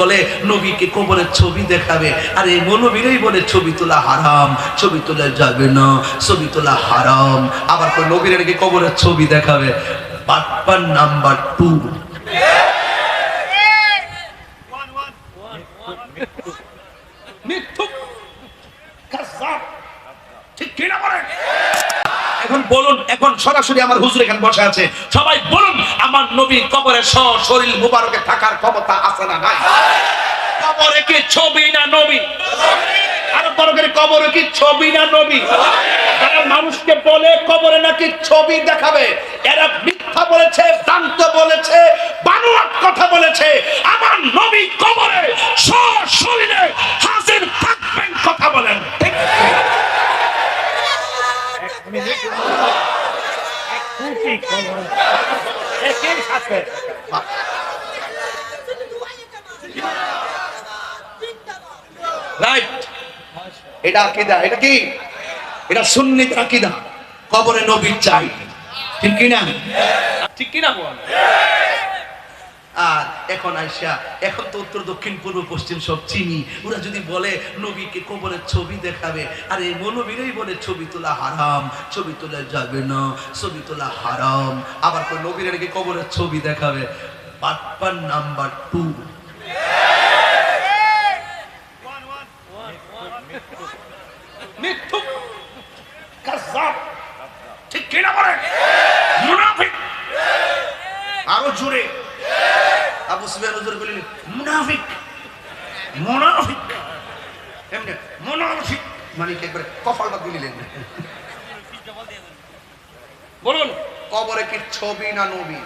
বলে, নবীকে কবরের ছবি দেখাবে। আর এই মনোবীরই বলে, ছবি তোলা হারাম, ছবি তোলা যাবে না, ছবি তোলা হারাম। আবার নবীর কবরের ছবি দেখাবে। পাটপার নাম্বার টু মিথ্যুক কাজ্জাব। ঠিক কিনা বলেন এখন বলুন, এখন সরাসরি আমার হুজুর এখানে বসে আছে। সবাই বলুন, আমার নবী কবরে সহ শরীর মুবারকে থাকার ক্ষমতা আছে না নাই? কবরে কি ছবি না নবী? আর কবরে কি ছবি না নবী? তারা মানুষকে বলে, কবরে নাকি ছবি দেখাবে। এরা মিথ্যা বলেছে, ভ্রান্ত বলেছে, বানোয়াট কথা বলেছে। আমার রাইট এটা আকিদা এটা কি? এটা সুন্নিত আকিদা। কবরে নবীর চাই। ঠিক কিনা? ঠিক কিনা বল আর এখন আইসা, এখন তো উত্তর, দক্ষিণ, পূর্ব, পশ্চিম সব চিনি। ওরা যদি বলে, নবীকে কবরের ছবি দেখাবে, আর এই মনোবীরই বলে, ছবি তোলা হারাম, ছবি তোলা যাবে না, ছবি তোলা হারাম। আবার কই নবীর নাকি কবরের ছবি দেখাবে? পাটপার নাম্বার টু। ঠিক কিনা আরও জোরে। আবু সুফিয়ান মুনাফিক। মুনাফিক। এমনি মুনাফিক। মানে কি একবারে কপালটা দিলেন বলুন। কবরে কি ছবি না নবী?